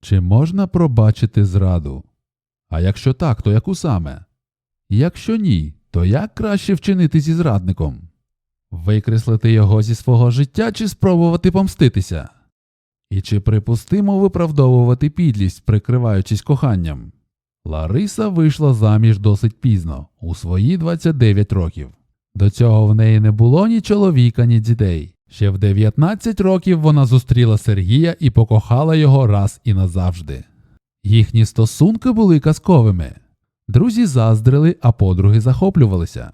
Чи можна пробачити зраду? А якщо так, то яку саме? Якщо ні, то як краще вчинити зі зрадником? Викреслити його зі свого життя чи спробувати помститися? І чи припустимо виправдовувати підлість, прикриваючись коханням? Лариса вийшла заміж досить пізно, у свої 29 років. До цього в неї не було ні чоловіка, ні дітей. Ще в 19 років вона зустріла Сергія і покохала його раз і назавжди. Їхні стосунки були казковими. Друзі заздрили, а подруги захоплювалися.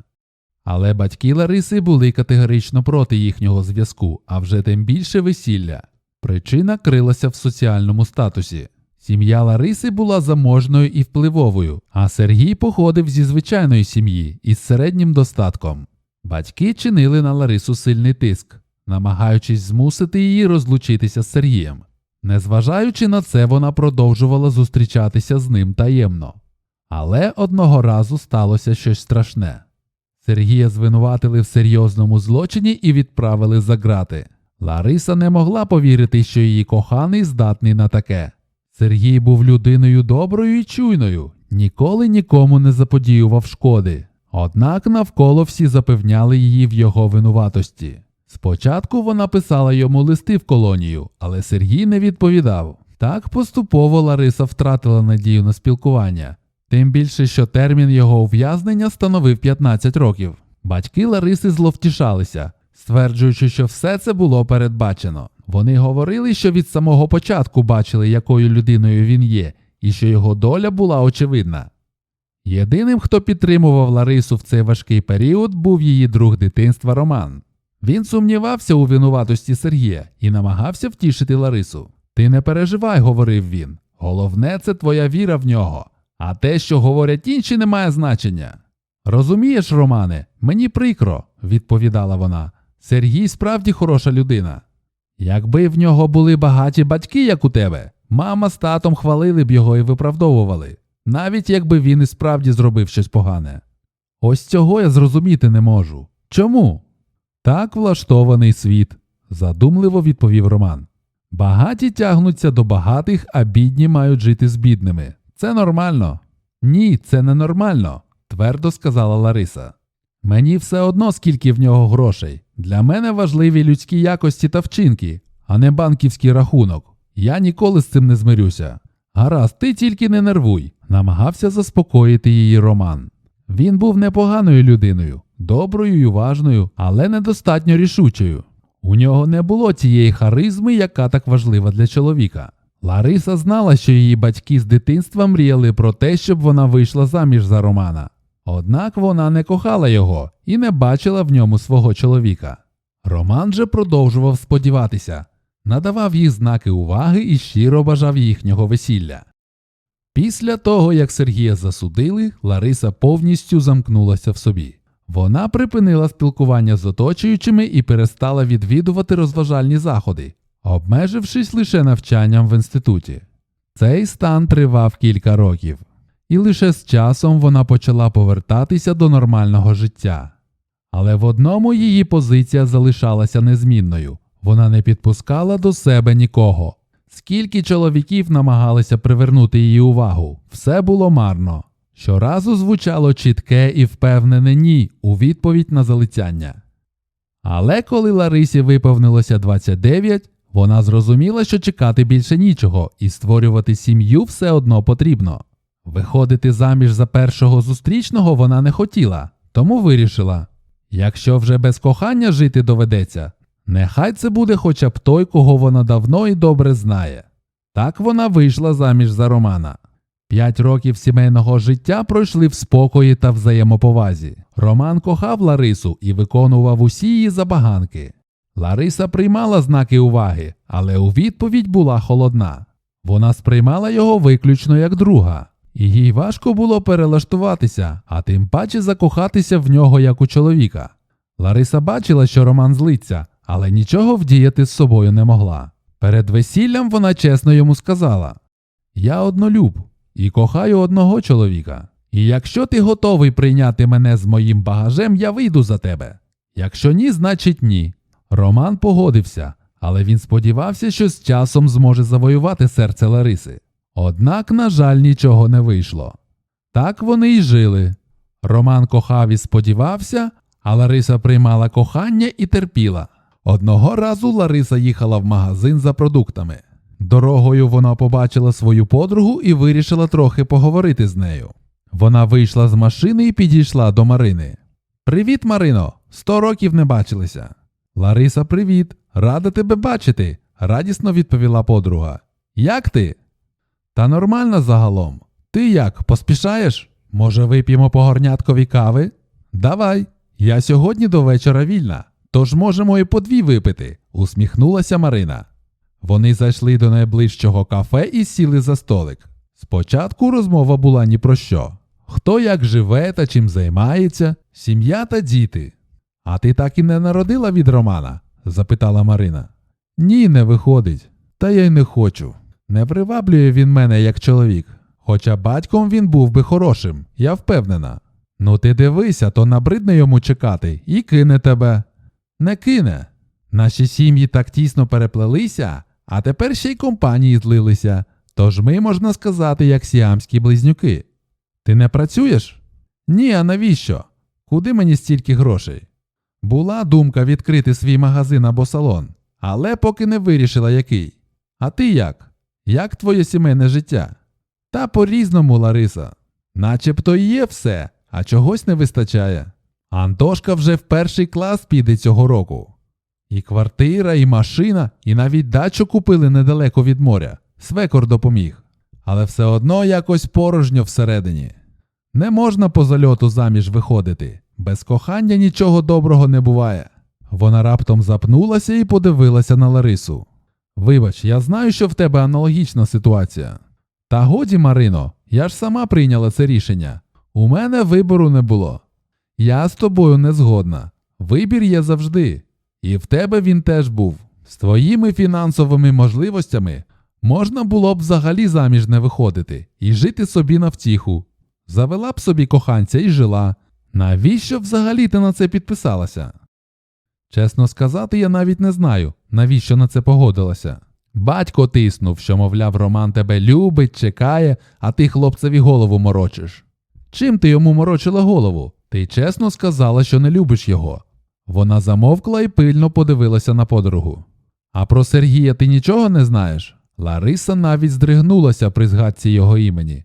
Але батьки Лариси були категорично проти їхнього зв'язку, а вже тим більше весілля. Причина крилася в соціальному статусі. Сім'я Лариси була заможною і впливовою, а Сергій походив зі звичайної сім'ї із середнім достатком. Батьки чинили на Ларису сильний тиск, намагаючись змусити її розлучитися з Сергієм. Незважаючи на це, вона продовжувала зустрічатися з ним таємно. Але одного разу сталося щось страшне. Сергія звинуватили в серйозному злочині і відправили за ґрати. Лариса не могла повірити, що її коханий здатний на таке. Сергій був людиною доброю і чуйною, ніколи нікому не заподіював шкоди. Однак навколо всі запевняли її в його винуватості. Спочатку вона писала йому листи в колонію, але Сергій не відповідав. Так поступово Лариса втратила надію на спілкування. Тим більше, що термін його ув'язнення становив 15 років. Батьки Лариси зловтішалися, стверджуючи, що все це було передбачено. Вони говорили, що від самого початку бачили, якою людиною він є, і що його доля була очевидна. Єдиним, хто підтримував Ларису в цей важкий період, був її друг дитинства Роман. Він сумнівався у винуватості Сергія і намагався втішити Ларису. Ти не переживай, говорив він. Головне це твоя віра в нього. А те, що говорять інші, не має значення. Розумієш, Романе, мені прикро, відповідала вона. Сергій справді хороша людина. Якби в нього були багаті батьки, як у тебе, мама з татом хвалили б його і виправдовували, навіть якби він і справді зробив щось погане. Ось цього я зрозуміти не можу. Чому? Так влаштований світ, задумливо відповів Роман. Багаті тягнуться до багатих, а бідні мають жити з бідними. Це нормально. Ні, це не нормально, твердо сказала Лариса. Мені все одно, скільки в нього грошей. Для мене важливі людські якості та вчинки, а не банківський рахунок. Я ніколи з цим не змирюся. Гаразд, ти тільки не нервуй, намагався заспокоїти її Роман. Він був непоганою людиною, доброю і уважною, але недостатньо рішучою. У нього не було тієї харизми, яка так важлива для чоловіка. Лариса знала, що її батьки з дитинства мріяли про те, щоб вона вийшла заміж за Романа. Однак вона не кохала його і не бачила в ньому свого чоловіка. Роман же продовжував сподіватися, надавав їй знаки уваги і щиро бажав їхнього весілля. Після того, як Сергія засудили, Лариса повністю замкнулася в собі. Вона припинила спілкування з оточуючими і перестала відвідувати розважальні заходи, обмежившись лише навчанням в інституті. Цей стан тривав кілька років, і лише з часом вона почала повертатися до нормального життя. Але в одному її позиція залишалася незмінною вона не підпускала до себе нікого. Скільки чоловіків намагалися привернути її увагу, все було марно. Щоразу звучало чітке і впевнене ні у відповідь на залицяння. Але коли Ларисі виповнилося 29, вона зрозуміла, що чекати більше нічого, і створювати сім'ю все одно потрібно. Виходити заміж за першого зустрічного вона не хотіла, тому вирішила якщо вже без кохання жити доведеться, нехай це буде хоча б той, кого вона давно і добре знає. Так вона вийшла заміж за Романа. П'ять років сімейного життя пройшли в спокої та взаємоповазі. Роман кохав Ларису і виконував усі її забаганки. Лариса приймала знаки уваги, але у відповідь була холодна. Вона сприймала його виключно як друга, і їй важко було перелаштуватися, а тим паче закохатися в нього як у чоловіка. Лариса бачила, що Роман злиться, але нічого вдіяти з собою не могла. Перед весіллям вона чесно йому сказала: Я однолюб і кохаю одного чоловіка. І якщо ти готовий прийняти мене з моїм багажем, я вийду за тебе. Якщо ні, значить ні. Роман погодився, але він сподівався, що з часом зможе завоювати серце Лариси. Однак, на жаль, нічого не вийшло. Так вони й жили. Роман кохав і сподівався, а Лариса приймала кохання і терпіла. Одного разу Лариса їхала в магазин за продуктами. Дорогою вона побачила свою подругу і вирішила трохи поговорити з нею. Вона вийшла з машини і підійшла до Марини. Привіт, Марино! Сто років не бачилися. Лариса, привіт! Рада тебе бачити, радісно відповіла подруга. Як ти? Та нормально загалом. Ти як, поспішаєш? Може, вип'ємо по горняткові кави? Давай. Я сьогодні до вечора вільна, тож можемо і по дві випити, усміхнулася Марина. Вони зайшли до найближчого кафе і сіли за столик. Спочатку розмова була ні про що. Хто як живе та чим займається, сім'я та діти. А ти так і не народила від Романа? запитала Марина. Ні, не виходить. Та я й не хочу. Не приваблює він мене як чоловік. Хоча батьком він був би хорошим, я впевнена. Ну ти дивися, то набридне йому чекати і кине тебе. Не кине. Наші сім'ї так тісно переплелися, а тепер ще й компанії злилися. Тож ми, можна сказати, як сіамські близнюки. Ти не працюєш? Ні, а навіщо? Куди мені стільки грошей? Була думка відкрити свій магазин або салон, але поки не вирішила який. А ти як? Як твоє сімейне життя? Та по-різному, Лариса. Начебто є все, а чогось не вистачає. Антошка вже в перший клас піде цього року. І квартира, і машина, і навіть дачу купили недалеко від моря. Свекор допоміг. Але все одно якось порожньо всередині. Не можна по зальоту заміж виходити. Без кохання нічого доброго не буває. Вона раптом запнулася і подивилася на Ларису. Вибач, я знаю, що в тебе аналогічна ситуація. Та годі, Марино, я ж сама прийняла це рішення. У мене вибору не було. Я з тобою не згодна. Вибір є завжди. І в тебе він теж був. З твоїми фінансовими можливостями можна було б взагалі заміж не виходити і жити собі на втіху. Завела б собі коханця і жила. Навіщо взагалі ти на це підписалася? Чесно сказати, я навіть не знаю, навіщо на це погодилася. Батько тиснув, що, мовляв, Роман тебе любить, чекає, а ти хлопцеві голову морочиш. Чим ти йому морочила голову? Ти чесно сказала, що не любиш його. Вона замовкла і пильно подивилася на подругу. А про Сергія ти нічого не знаєш? Лариса навіть здригнулася при згадці його імені.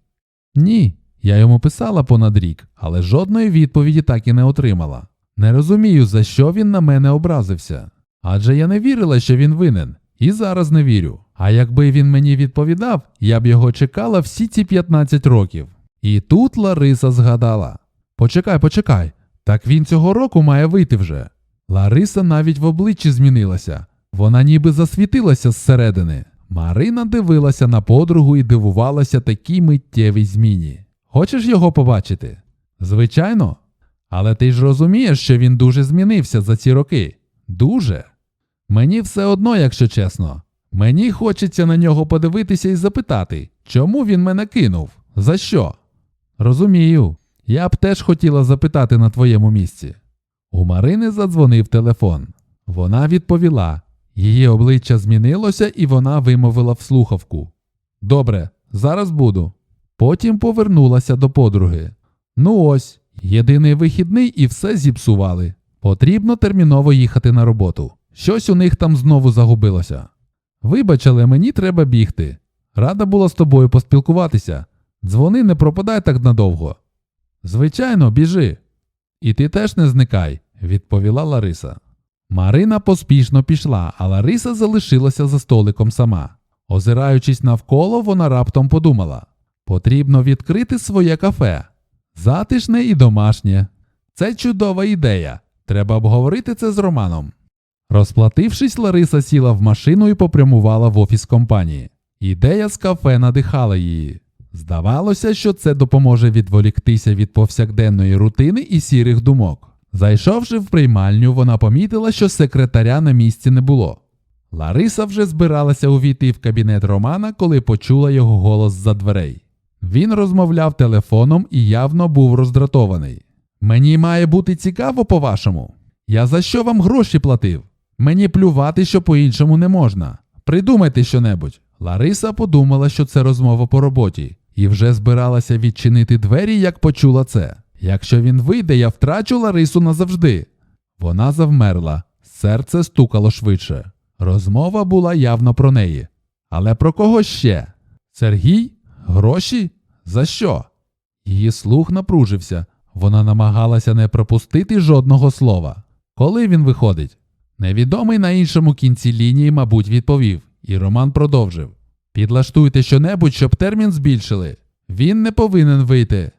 Ні, я йому писала понад рік, але жодної відповіді так і не отримала. Не розумію, за що він на мене образився. Адже я не вірила, що він винен, і зараз не вірю. А якби він мені відповідав, я б його чекала всі ці 15 років. І тут Лариса згадала: Почекай, почекай, так він цього року має вийти вже. Лариса навіть в обличчі змінилася. Вона ніби засвітилася зсередини. Марина дивилася на подругу і дивувалася такій миттєвій зміні. Хочеш його побачити? Звичайно. Але ти ж розумієш, що він дуже змінився за ці роки. Дуже. Мені все одно, якщо чесно. Мені хочеться на нього подивитися і запитати, чому він мене кинув? За що? Розумію. Я б теж хотіла запитати на твоєму місці. У Марини задзвонив телефон. Вона відповіла. Її обличчя змінилося, і вона вимовила в слухавку. Добре, зараз буду. Потім повернулася до подруги. Ну ось, єдиний вихідний і все зіпсували. Потрібно терміново їхати на роботу. Щось у них там знову загубилося. Вибач, але мені треба бігти. Рада була з тобою поспілкуватися. Дзвони, не пропадай так надовго. Звичайно, біжи. І ти теж не зникай, відповіла Лариса. Марина поспішно пішла, а Лариса залишилася за столиком сама. Озираючись навколо, вона раптом подумала: потрібно відкрити своє кафе. Затишне і домашнє. Це чудова ідея. Треба обговорити це з Романом. Розплатившись, Лариса сіла в машину і попрямувала в офіс компанії. Ідея з кафе надихала її. Здавалося, що це допоможе відволіктися від повсякденної рутини і сірих думок. Зайшовши в приймальню, вона помітила, що секретаря на місці не було. Лариса вже збиралася увійти в кабінет Романа, коли почула його голос за дверей. Він розмовляв телефоном і явно був роздратований. Мені має бути цікаво, по-вашому. Я за що вам гроші платив? Мені плювати, що по-іншому не можна. Придумайте щонебудь. Лариса подумала, що це розмова по роботі, і вже збиралася відчинити двері, як почула це. Якщо він вийде, я втрачу Ларису назавжди. Вона завмерла, серце стукало швидше. Розмова була явно про неї. Але про кого ще? Сергій? Гроші? За що? Її слух напружився. Вона намагалася не пропустити жодного слова. Коли він виходить? Невідомий на іншому кінці лінії, мабуть, відповів, і Роман продовжив: Підлаштуйте щонебудь, щоб термін збільшили. Він не повинен вийти.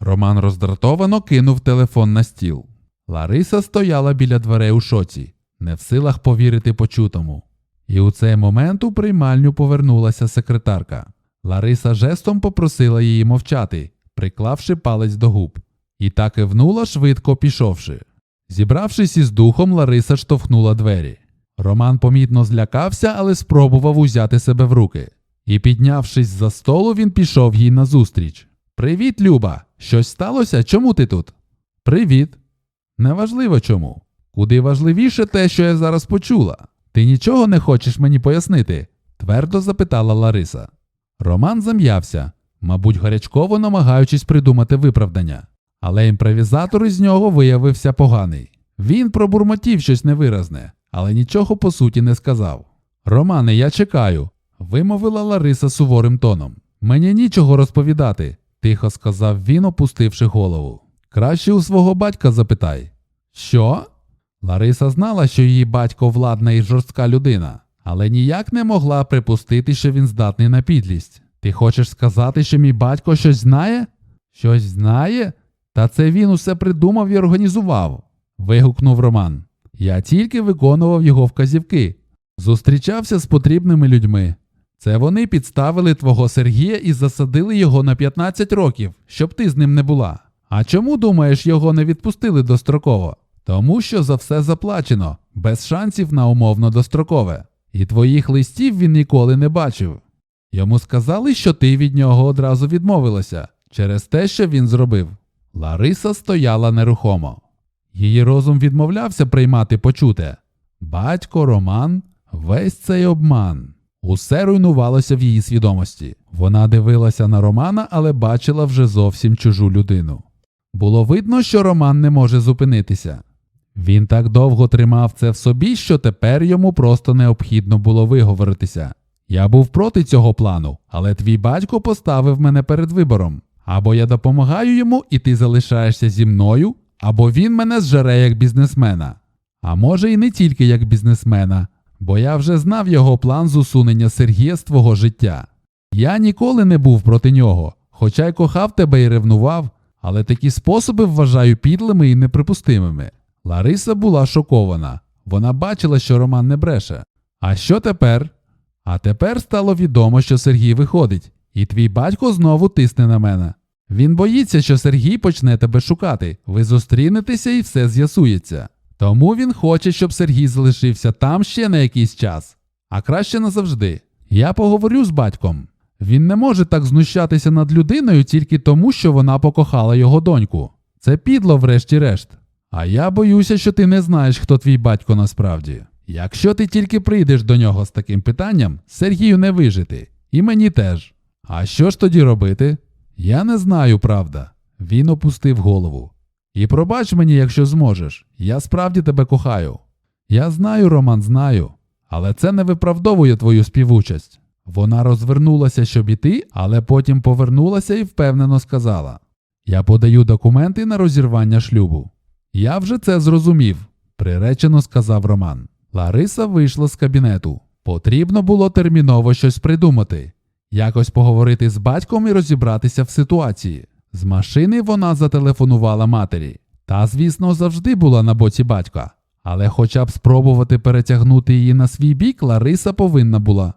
Роман роздратовано кинув телефон на стіл. Лариса стояла біля дверей у шоці, не в силах повірити почутому. І у цей момент у приймальню повернулася секретарка. Лариса жестом попросила її мовчати, приклавши палець до губ, і так кивнула, швидко пішовши. Зібравшись із духом, Лариса штовхнула двері. Роман помітно злякався, але спробував узяти себе в руки. І, піднявшись за столу, він пішов їй назустріч. Привіт, Люба! Щось сталося? Чому ти тут? Привіт. Неважливо чому. Куди важливіше те, що я зараз почула. Ти нічого не хочеш мені пояснити? твердо запитала Лариса. Роман зам'явся, мабуть, гарячково намагаючись придумати виправдання. Але імпровізатор із нього виявився поганий. Він пробурмотів щось невиразне, але нічого по суті не сказав. Романе, я чекаю, вимовила Лариса суворим тоном. Мені нічого розповідати, тихо сказав він, опустивши голову. Краще у свого батька запитай. Що? Лариса знала, що її батько владна і жорстка людина, але ніяк не могла припустити, що він здатний на підлість. Ти хочеш сказати, що мій батько щось знає? Щось знає? Та це він усе придумав і організував. вигукнув Роман. Я тільки виконував його вказівки, зустрічався з потрібними людьми. Це вони підставили твого Сергія і засадили його на 15 років, щоб ти з ним не була. А чому, думаєш, його не відпустили достроково? Тому що за все заплачено, без шансів на умовно дострокове. І твоїх листів він ніколи не бачив. Йому сказали, що ти від нього одразу відмовилася через те, що він зробив. Лариса стояла нерухомо. Її розум відмовлявся приймати почуте. Батько, Роман, весь цей обман. Усе руйнувалося в її свідомості. Вона дивилася на Романа, але бачила вже зовсім чужу людину. Було видно, що Роман не може зупинитися. Він так довго тримав це в собі, що тепер йому просто необхідно було виговоритися. Я був проти цього плану, але твій батько поставив мене перед вибором. Або я допомагаю йому, і ти залишаєшся зі мною, або він мене зжере як бізнесмена. А може, і не тільки як бізнесмена, бо я вже знав його план з усунення Сергія з твого життя. Я ніколи не був проти нього, хоча й кохав тебе і ревнував, але такі способи вважаю підлими і неприпустимими. Лариса була шокована. Вона бачила, що Роман не бреше. А що тепер? А тепер стало відомо, що Сергій виходить, і твій батько знову тисне на мене. Він боїться, що Сергій почне тебе шукати. Ви зустрінетеся і все з'ясується. Тому він хоче, щоб Сергій залишився там ще на якийсь час, а краще назавжди. Я поговорю з батьком. Він не може так знущатися над людиною тільки тому, що вона покохала його доньку. Це підло, врешті-решт. А я боюся, що ти не знаєш, хто твій батько насправді. Якщо ти тільки прийдеш до нього з таким питанням, Сергію не вижити, і мені теж. А що ж тоді робити? Я не знаю, правда. Він опустив голову. І пробач мені, якщо зможеш. Я справді тебе кохаю. Я знаю, Роман, знаю, але це не виправдовує твою співучасть. Вона розвернулася, щоб іти, але потім повернулася і впевнено сказала: Я подаю документи на розірвання шлюбу. Я вже це зрозумів, приречено сказав Роман. Лариса вийшла з кабінету. Потрібно було терміново щось придумати, якось поговорити з батьком і розібратися в ситуації. З машини вона зателефонувала матері. Та, звісно, завжди була на боці батька. Але хоча б спробувати перетягнути її на свій бік, Лариса повинна була.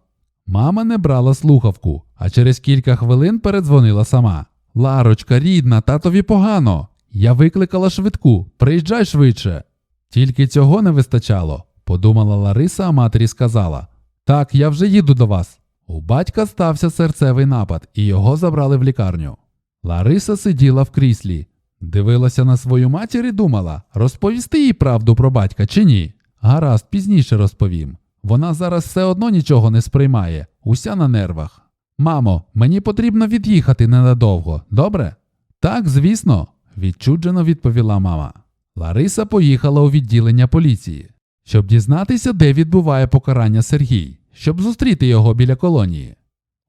Мама не брала слухавку, а через кілька хвилин передзвонила сама. Ларочка, рідна, татові погано. Я викликала швидку, приїжджай швидше. Тільки цього не вистачало, подумала Лариса, а матері сказала. Так, я вже їду до вас. У батька стався серцевий напад, і його забрали в лікарню. Лариса сиділа в кріслі, дивилася на свою матір і думала, розповісти їй правду про батька чи ні. Гаразд, пізніше розповім. Вона зараз все одно нічого не сприймає, уся на нервах. Мамо, мені потрібно від'їхати ненадовго, добре? Так, звісно, відчуджено відповіла мама. Лариса поїхала у відділення поліції, щоб дізнатися, де відбуває покарання Сергій, щоб зустріти його біля колонії.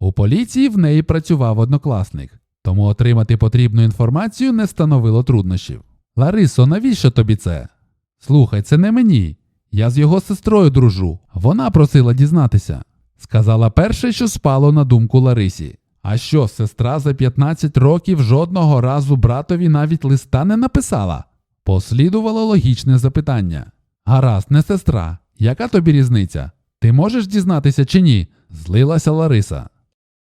У поліції в неї працював однокласник, тому отримати потрібну інформацію не становило труднощів. Ларисо, навіщо тобі це? Слухай, це не мені. Я з його сестрою дружу. Вона просила дізнатися. Сказала перше, що спало на думку Ларисі. А що, сестра за 15 років жодного разу братові навіть листа не написала? Послідувало логічне запитання. Гаразд, не сестра. Яка тобі різниця? Ти можеш дізнатися чи ні? злилася Лариса.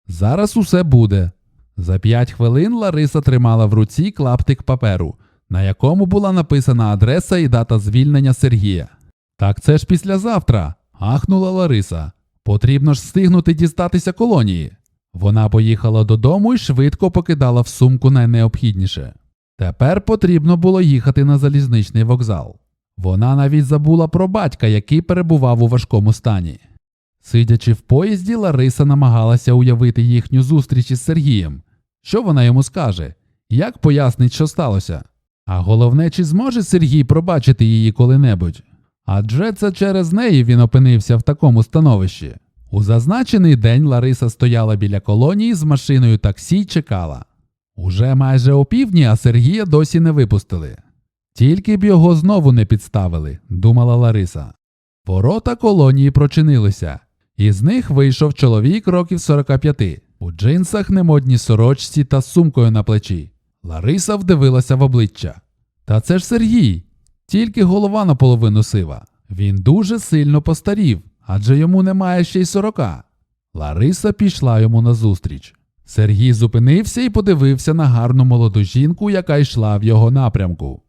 Зараз усе буде. За п'ять хвилин Лариса тримала в руці клаптик паперу, на якому була написана адреса і дата звільнення Сергія. Так це ж післязавтра. ахнула Лариса. Потрібно ж встигнути дістатися колонії. Вона поїхала додому і швидко покидала в сумку найнеобхідніше. Тепер потрібно було їхати на залізничний вокзал. Вона навіть забула про батька, який перебував у важкому стані. Сидячи в поїзді, Лариса намагалася уявити їхню зустріч із Сергієм. Що вона йому скаже? Як пояснить, що сталося? А головне, чи зможе Сергій пробачити її коли-небудь? Адже це через неї він опинився в такому становищі. У зазначений день Лариса стояла біля колонії з машиною таксі й чекала. Уже майже опівдні, а Сергія досі не випустили. Тільки б його знову не підставили, думала Лариса. Ворота колонії прочинилися, і з них вийшов чоловік років 45, у джинсах, немодній сорочці та сумкою на плечі. Лариса вдивилася в обличчя. Та це ж Сергій, тільки голова наполовину сива. Він дуже сильно постарів, адже йому немає ще й сорока. Лариса пішла йому назустріч. Сергій зупинився і подивився на гарну молоду жінку, яка йшла в його напрямку.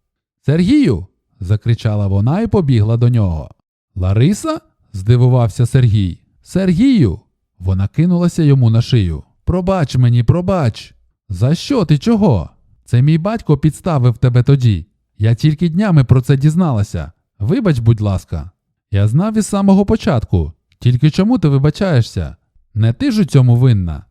Сергію. закричала вона і побігла до нього. Лариса? здивувався Сергій. Сергію. Вона кинулася йому на шию. Пробач мені, пробач. За що ти чого? Це мій батько підставив тебе тоді. Я тільки днями про це дізналася. Вибач, будь ласка. Я знав із самого початку. Тільки чому ти вибачаєшся? Не ти ж у цьому винна.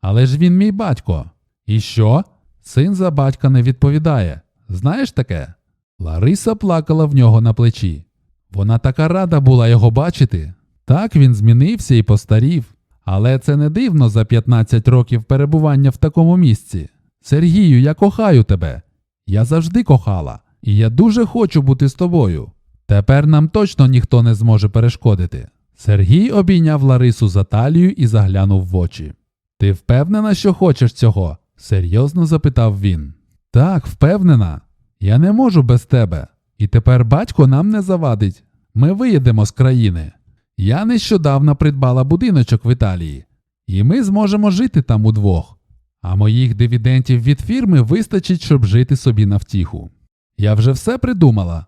Але ж він мій батько. І що? Син за батька не відповідає. Знаєш таке? Лариса плакала в нього на плечі. Вона така рада була його бачити. Так він змінився і постарів. Але це не дивно за 15 років перебування в такому місці. Сергію, я кохаю тебе. Я завжди кохала, і я дуже хочу бути з тобою. Тепер нам точно ніхто не зможе перешкодити. Сергій обійняв Ларису за талію і заглянув в очі. Ти впевнена, що хочеш цього? серйозно запитав він. Так, впевнена. Я не можу без тебе. І тепер батько нам не завадить. Ми виїдемо з країни. Я нещодавно придбала будиночок в Італії, і ми зможемо жити там удвох. А моїх дивідентів від фірми вистачить, щоб жити собі на втіху. Я вже все придумала.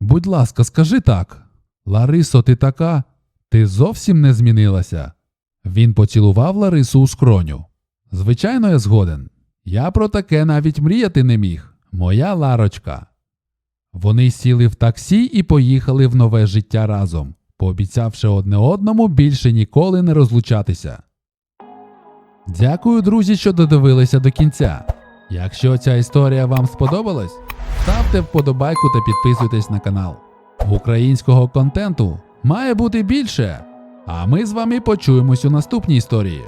Будь ласка, скажи так. Ларисо, ти така, ти зовсім не змінилася. Він поцілував Ларису у скроню. Звичайно, я згоден. Я про таке навіть мріяти не міг. Моя Ларочка. Вони сіли в таксі і поїхали в нове життя разом, пообіцявши одне одному більше ніколи не розлучатися. Дякую, друзі, що додивилися до кінця. Якщо ця історія вам сподобалась, ставте вподобайку та підписуйтесь на канал. Українського контенту має бути більше. А ми з вами почуємось у наступній історії.